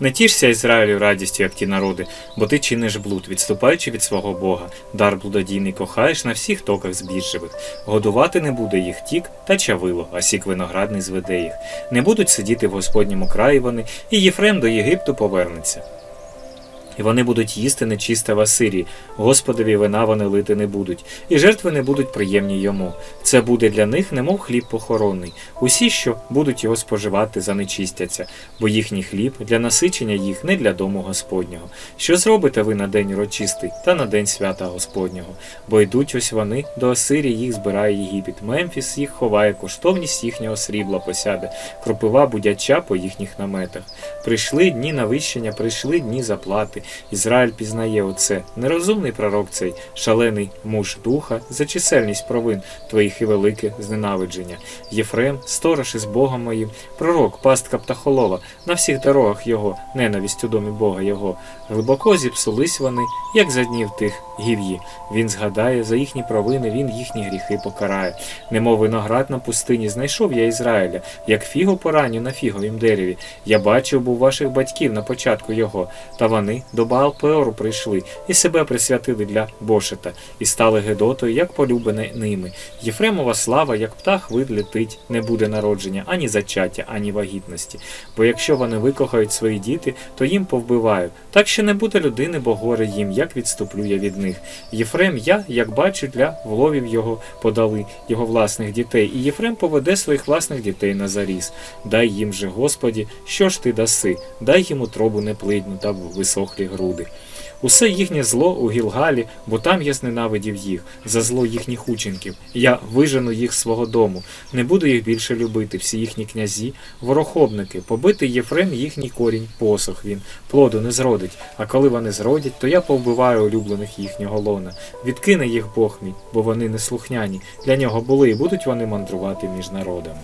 Не тішся Ізраїлю радістю, як ті народи, бо ти чиниш блуд, відступаючи від свого Бога. Дар блудодійний кохаєш на всіх токах збіжжевих. Годувати не буде їх тік та чавило, а сік виноградний зведе їх. Не будуть сидіти в Господньому краї вони, і Єфрем до Єгипту повернеться. І вони будуть їсти нечисте в Асирії, Господові вина вони лити не будуть, і жертви не будуть приємні йому. Це буде для них, немов хліб похоронний. Усі, що будуть його споживати, занечистяться, бо їхній хліб для насичення їх не для дому Господнього. Що зробите ви на день урочистий та на день свята Господнього? Бо йдуть ось вони до Асирії, їх збирає Єгипет. Мемфіс їх ховає, коштовність їхнього срібла посяде, кропива будяча по їхніх наметах. Прийшли дні навищення, прийшли дні заплати. Ізраїль пізнає оце. Нерозумний пророк цей, шалений муж духа, за чисельність провин твоїх і велике зненавидження. Єфрем, сторож із Богом моїм, пророк, пастка птахолова, на всіх дорогах його, ненависть у домі Бога його. Глибоко зіпсулись вони, як за днів тих гів'ї. Він згадає за їхні провини, він їхні гріхи покарає. Немов виноград на пустині знайшов я Ізраїля, як фігу пораню на фіговім дереві. Я бачив був ваших батьків на початку його, та вони до Баал Пеору прийшли і себе присвятили для Бошета, і стали Гедотою, як полюбене ними. Єфремова слава, як птах вид летить, не буде народження, ані зачаття, ані вагітності. Бо якщо вони викохають свої діти, то їм повбиваю. Так що не буде людини, бо горе їм, як відступлю я від них. Єфрем я, як бачу, для вловів його подали, його власних дітей, і Єфрем поведе своїх власних дітей на заріз. Дай їм же, Господі, що ж ти даси, дай їм утробу неплидну та висохлі груди. Усе їхнє зло у Гілгалі, бо там я зненавидів їх, за зло їхніх учинків. Я вижену їх свого дому, не буду їх більше любити, всі їхні князі, ворохобники, побитий Єфрем їхній корінь, посох він, плоду не зродить, а коли вони зродять, то я повбиваю улюблених їхнього лона. Відкине їх Бог мій, бо вони неслухняні, для нього були і будуть вони мандрувати між народами.